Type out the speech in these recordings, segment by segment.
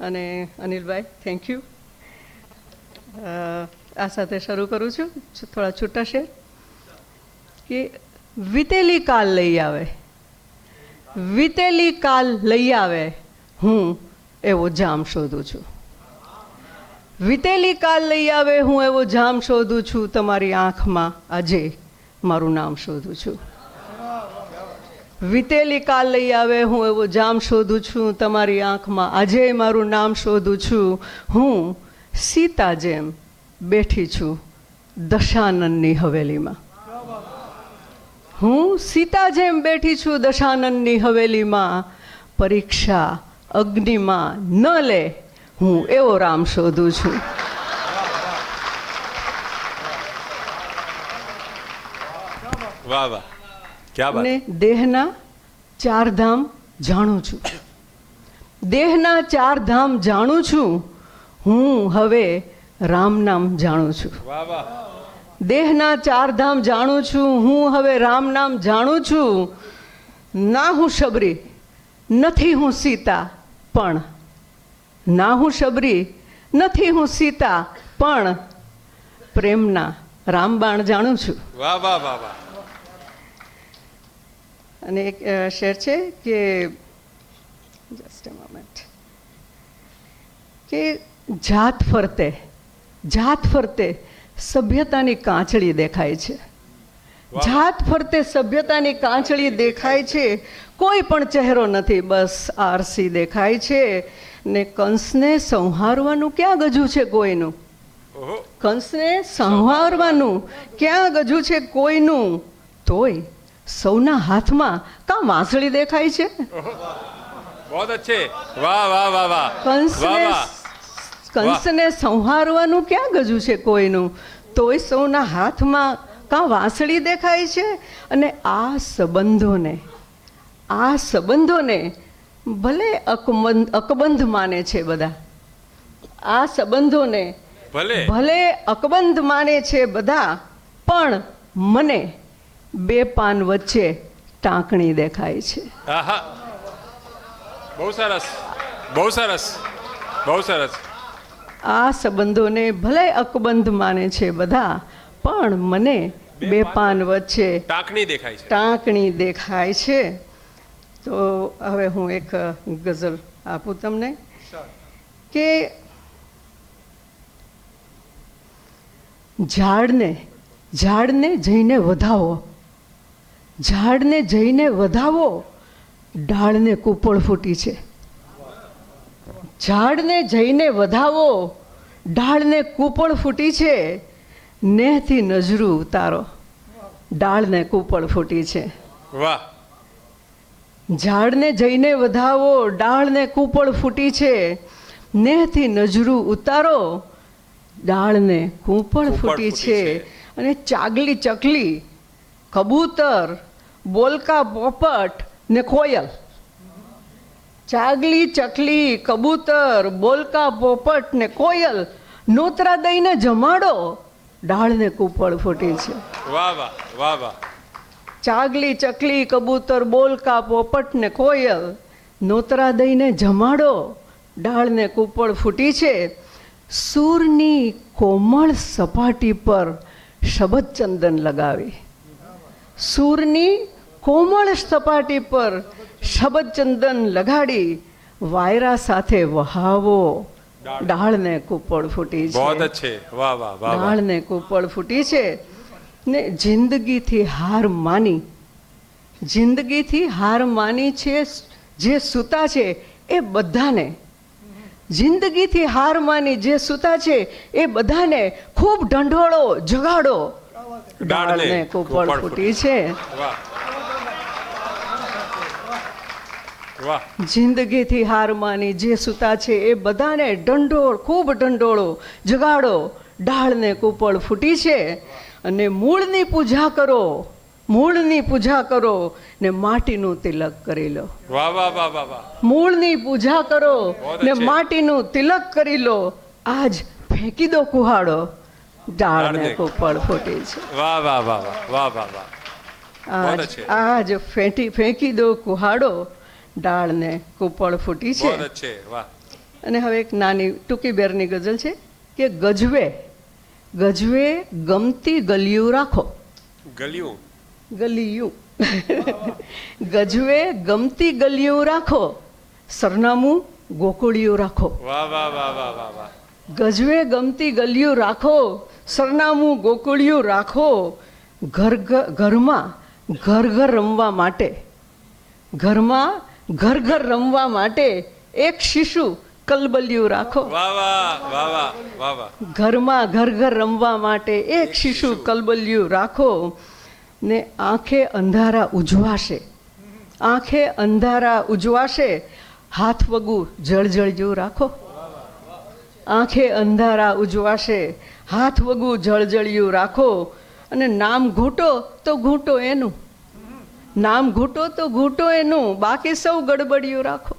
અને અનિલભાઈ thank you આ સાથે શરૂ કરું છું. થોડા છૂટા છે કે વીતેલી કાલ લઈ આવે. વીતેલી કાલ લઈ આવે, હું એવો જામ શોધું છું. વીતેલી કાલ લઈ આવે, હું એવો જામ શોધું છું. તમારી આંખમાં આજે મારું નામ શોધું છું. વીતેલી કાલ લઈ આવે હું એવો જામ શોધું છું તમારી આંખમાં આજે મારું નામ શોધું છું. હું સીતા જેમ બેઠી છું દશાનંદની હવેલીમાં. હું સીતા જેમ બેઠી છું દશાનંદની હવેલીમાં. પરીક્ષા અગ્નિમાં ન લે હું એવો રામ શોધું છું. વાહ વાહ. બાત દેહના ચાર ધામ જાણું છું. દેહના ચાર ધામ જાણું છું હું હવે રામ નામ જાણું છું. દેહના ચાર ધામ જાણું છું હું હવે રામ નામ જાણું છું. ના હું શબરી નથી હું સીતા પણ. ના હું શબરી નથી હું સીતા પણ. પ્રેમના રામબાણ જાણું છું. વાહ વાહ વાહ વાહ. અને એક શેર છે કે જસ્ટ અ મોમેન્ટ કે જાત ફરતે જાત ફરતે સભ્યતાની કાંચળી દેખાય છે. જાત ફરતે સભ્યતાની કાંચળી દેખાય છે. કોઈ પણ ચહેરો નથી બસ આરસી દેખાય છે. ને કંસને સંહારવાનું ક્યાં ગજુ છે કોઈનું? કંસને સંહારવાનું ક્યાં ગજુ છે કોઈનું? તોય સૌના હાથમાં કા વાંસળી દેખાય છે? બહુત અચ્છે વાહ વાહ વાહ વાહ. કંસ કંસને કંસને સંહારવાનું ક્યાં ગજુ છે કોઈનું? તોય સૌના હાથમાં કા વાંસળી દેખાય છે? અને આ સંબંધોને આ સંબંધોને ભલે અકબંધ અકબંધ માને છે બધા. આ સંબંધોને ભલે. ભલે અકબંધ માને છે બધા પણ મને બે પાન વચ્ચે ટાંકણી દેખાય છે. આહા. બહુ સરસ. બહુ સરસ. બહુ સરસ. આ સંબંધોને ભલે અકબંધ માને છે બધા પણ મને બે પાન વચ્ચે ટાંકણી દેખાય છે. ટાંકણી દેખાય છે. તો હવે હું એક ગઝલ આપું તમને. કે ઝાડને ઝાડને જઈને વધાવો. ઝાડને જઈને વધાવો ઢાળને કૂપળ ફૂટી છે. ઝાડને જઈને વધાવો ઢાળને કૂપળ ફૂટી છે. નેહથી નજરું ઉતારો ડાળને કૂપળ ફૂટી છે. વાહ. ઝાડને જઈને વધાવો ડાળને કૂપળ ફૂટી છે. નેહથી નજરું ઉતારો ડાળને કૂપળ ફૂટી છે. અને ચાગલી ચકલી કબૂતર બોલકા પોપટ ને કોયલ ચાગલી ચકલી કબૂતર બોલકા પોપટ ને કોયલ નોતરા દઈને જમાડો ડાળને કૂપળ ફૂટી છે. વાહ વાહ વાહ વાહ. ચાગલી ચકલી કબૂતર બોલકા પોપટ ને કોયલ નોતરા દઈને જમાડો ડાળને કૂપળ ફૂટી છે. સૂરની કોમળ સપાટી પર શબદ ચંદન લગાવી. સૂરની કોમળ સપાટી પર શબદચંદન લગાડી વાયરા સાથે વહાવો. ડાળને કૂપળ ફૂટી છે. બહુત અચ્છે વાહ વાહ વાહ ડાળને કૂપળ ફૂટી છે. ને જિંદગીથી હાર માની. જિંદગીથી હાર માની છે જે સૂતા છે એ બધાને. જિંદગીથી હાર માની જે સૂતા છે એ બધાને ખૂબ ઢંઢોળો જગાડો. ડાળને કોપળ ફૂટી છે જિંદગીથી હાર માની જે સુતા છે એ બધાને ઢંઢોળ ખૂબ ઢંઢોળો જગાડો. ડાળને કૂપળ ફૂટી છે. અને મૂળની પૂજા કરો. મૂળની પૂજા કરો ને માટીનું તિલક કરી લો. મૂળની પૂજા કરો ને. માટીનું તિલક કરી લો. આજ ફેંકી દો કુહાડો. ડાળને કોપળ ફૂટે છે. વાહ વાહ વાહ વાહ વાહ વાહ વાહ. આજ. ફેંટી ફેંકી દો કુહાડો ડાળને કુપળ ફૂટી છે. વાહ. અને હવે એક નાની ટૂંકી બેરની ગઝલ છે કે ગજવે ગજવે ગમતી ગલિયું રાખો. ગલિયું. ગલિયું. ગજવે ગમતી ગલિયું રાખો. સરનામું ગોકુળિયું રાખો. વાહ વાહ વાહ વાહ વાહ વાહ. ગજવે ગમતી ગલિયું રાખો સરનામું ગોકુળિયું રાખો ઘર ઘર- ઘરમાં ઘર ઘર રમવા માટે. ઘરમાં ઘર ઘર રમવા માટે એક શિશુ કલબલિયું રાખો. ઘરમાં ઘર ઘર રમવા માટે એક શિશુ કલબલિયું રાખો ને આંખે અંધારા ઉજવાશે. આંખે અંધારા ઉજવાશે હાથ વગું જળજળજું રાખો. આંખે અંધારા ઉજવાશે હાથ વગું જળજળિયું રાખો અને નામ ઘૂંટો તો ઘૂંટો એનું. નામ ઘૂંટો તો ઘૂંટો એનું બાકી સૌ ગડબડિયું રાખો.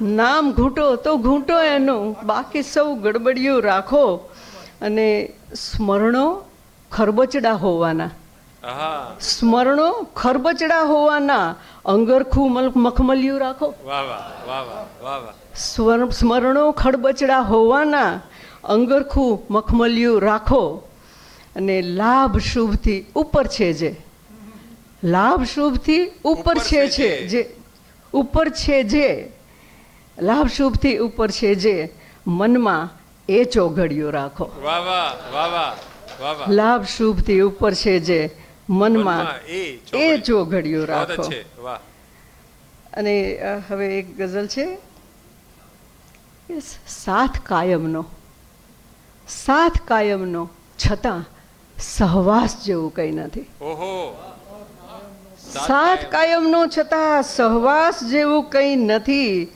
નામ ઘૂંટો તો ઘૂંટો એનું બાકી સૌ ગડબડિયું રાખો અને સ્મરણો ખરબચડા હોવાના. સ્મરણો ખરબચડા હોવાના અંગરખું મલ- મખમલિયું રાખો. સ્મરણો ખરબચડા હોવાના અંગરખું મખમલિયું રાખો. અને લાભ શુભથી ઉપર છે જે. લાભ શુભથી ઉપર છે છે જે. ઉપર છે જે. લાભ શુભથી ઉપર છે જે. મનમાં એ ચોઘડિયું રાખો. લાભ શુભથી ઉપર છે જે. મનમાં એ ચોઘડિયું રાખો. અને હવે એક ગઝલ છે. સાથ કાયમનો સાથ કાયમનો છતાં સહવાસ જેવું કઈ નથી. સાથ કાયમનો છતાં સહવાસ જેવું કંઈ નથી.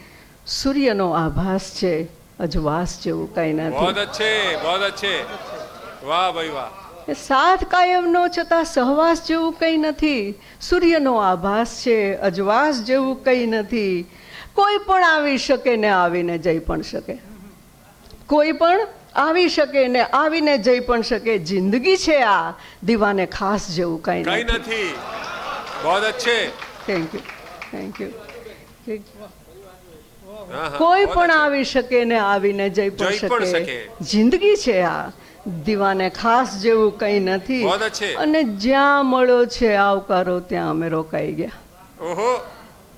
સૂર્યનો આભાસ છે અજવાસ જેવું કંઈ નથી. બહુ અચ્છે બહુ અચ્છે વાહ ભાઈ વાહ. સાથ કાયમનો છતાં સહવાસ જેવું કંઈ નથી. સૂર્યનો આભાસ છે અજવાસ જેવું કંઈ નથી. કોઈ પણ આવી શકે ને આવીને જઈ પણ શકે. કોઈ પણ આવી શકે ને આવીને જઈ પણ શકે. જિંદગી છે આ દીવાને ખાસ જેવું કંઈ નથી. બહુ અચ્છે. થેન્ક યુ થેન્ક યુ કોઈ પણ આવી શકે ને આવીને જઈ પણ શકે. જિંદગી છે આ. દીવાને ખાસ જેવું કંઈ નથી. અને જ્યાં મળ્યો છે આવકારો ત્યાં અમે રોકાઈ ગયા.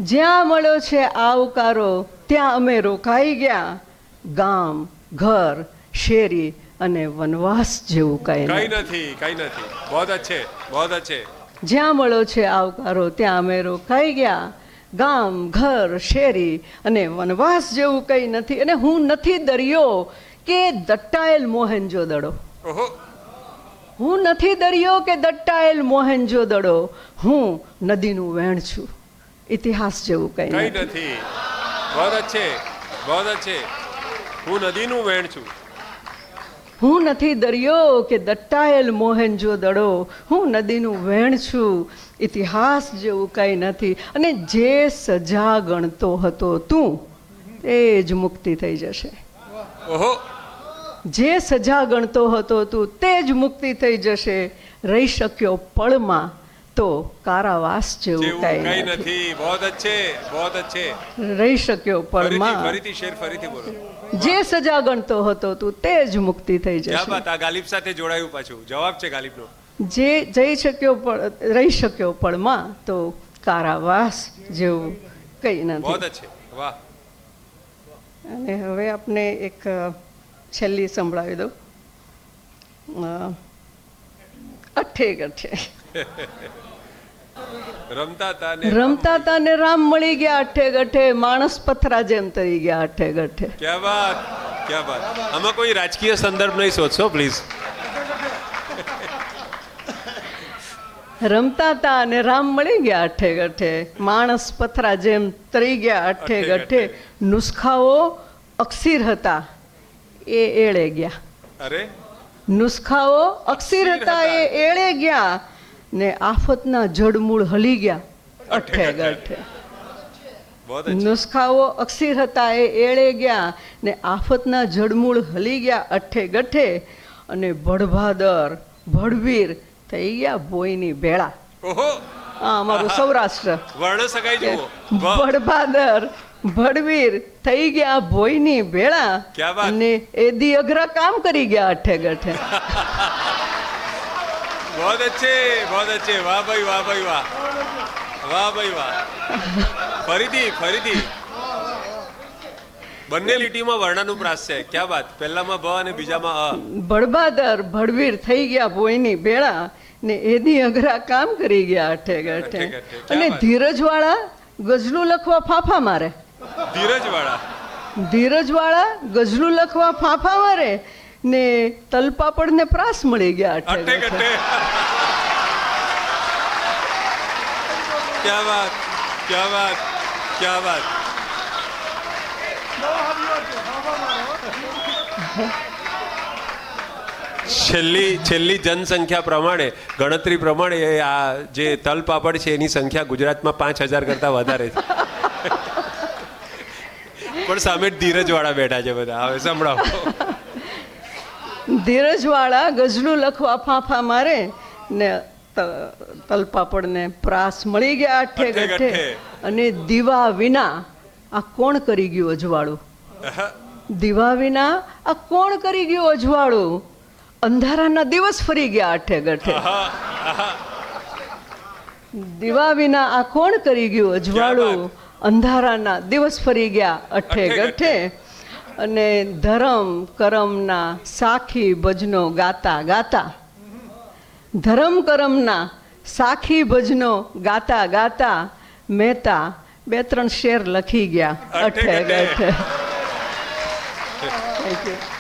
જ્યાં મળ્યો છે આવકારો ત્યાં અમે રોકાઈ ગયા. ગામ ઘર શેરી અને વનવાસ જેવું કંઈ કંઈ નથી. કંઈ નથી. બહુ અચ્છે બહુ અચ્છે જ્યાં મળ્યો છે આવકારો ત્યાં અમે રોકાઈ ગયા. ગામ ઘર શેરી અને વનવાસ જેવું કંઈ નથી. અને હું નથી દરિયો કે દટ્ટાયેલ મોહેન્જો દડો? હું નથી દરિયો કે દટ્ટાયેલ મોહેન્જો દડો. હું નદીનું વહેણ છું. ઇતિહાસ જેવું કંઈ નથી. હું નદીનું વહેણ છું. હું નથી દરિયો કે દટ્ટાયેલ મોહેનજો દડો. હું નદીનું વહેણ છું. ઇતિહાસ જેવું કંઈ નથી. અને જે સજા ગણતો હતો તું એ જ મુક્તિ થઈ જશે. ઓહો. જે સજા ગણતો હતો તું તે જ મુક્તિ થઈ જશે. રહી શક્યો પળમાં તો કારાવાસ જેવું કઈ નથી. બહોત અચ્છે બહોત અચ્છે. રહી શક્યો પળમાં. ફરીથી શેર ફરીથી બોલો. જે સજા ગણતો હતો તું તે જ મુક્તિ થઈ જશે. વાત? આ ગાલિબ સાથે જોડાયું પાછું. જવાબ છે ગાલિબનો. જે જઈ શક્યો રહી શક્યો પળમાં તો કારાવાસ જેવું કઈ નથી. બહોત અચ્છે. વાહ. અને હવે આપણે એક છેલ્લી સંભળાવી દઉં. અઠે અઠે રમતા તા ને રામ મળી ગયા ગઠ્ઠે માણસ પથરા જેમ તરી ગયા અઠે ગઠે ક્યાં બાત ક્યાં બાત. આમાં કોઈ રાજકીય સંદર્ભ નહીં શોધશો પ્લીઝ રમતા હતા અને રામ મળી ગયા અઠ્ઠે ગઠ્ઠે માણસ પથરા જેમ તરી ગયા અઠ્ઠે ગઠ્ઠે નુસ્ખાઓ અક્ષીર હતા. એ એળે ગયા. અરે? નુસખાઓ અક્ષીર હતા એ એળે ગયા ને આફતના જડમૂળ હલી ગયા. અઠે ગઠે નુસખાઓ અક્ષીર હતા એ એળે ગયા ને આફતના જડમૂળ હલી ગયા અઠે ગઠે અને ભડભાદર ભડવીર થઈ ગયા બોયની ભેળા. ઓહો. અમારું સૌરાષ્ટ્ર. વર્ણ સગાઈ જુઓ. ભડભાદર. ભડવીર થઈ ગયા ભોયની ભેળા ક્યા વાત? અને એદી અઘરા કામ કરી ગયા અઠે ગઠે बहुत अच्छे बहुत अच्छे વાહ ભાઈ વાહ ભાઈ વાહ વાહ ભાઈ વાહ ફરીથી ફરીથી બંને લીટીમાં વર્ણાનું પ્રાસ છે ક્યાં વાત પહેલામાં ભ અને બીજામાં અ ભડભાદર ભડવીર થઈ ગયા ભોયની ભેળા ને એદી અઘરા કામ કરી ગયા અઠે ગઠે અઠે ગઠે. ક્યા અને વાત? ધીરજવાળા ગઝલું લખવા ફાફા મારે ધીરજ વાળા ધીરજવાળા ગઝલું લખવા ફાંફા મારે ને તલપાપડને પ્રાસ મળી ગયા અટે ગઠે. ગઠે વાત ક્યા વાત ક્યા વાત. છેલ્લી છેલ્લી જનસંખ્યા પ્રમાણે ગણતરી પ્રમાણે આ જે તલપાપડ છે એની સંખ્યા ગુજરાતમાં પાંચ હજાર કરતાં વધારે છે. પણ સામે ધીરજવાળા બેઠા છે બધા. હવે સંભળાવો. ધીરજવાળા ગઝલું લખવા ફાંફા મારે ને તલપાપડને પ્રાસ મળી ગયા અઠે અઠે ગઠે ગઠે. અને દીવા વિના આ કોણ કરી ગયું અજવાળું? દીવા વિના આ કોણ કરી ગયું અજવાળું? અંધારાના દિવસ ફરી ગયા અઠે ગઠે. દીવા વિના આ કોણ કરી ગયું અજવાળું? અંધારાના દિવસ ફરી ગયા અઠે ગઠે. અને ધરમ કરમના સાખી ભજનો ગાતા ગાતા. ધરમ કરમના સાખી ભજનો ગાતા ગાતા. મહેતા બે ત્રણ શેર લખી ગયા. અઠે ગઠે. Thank you.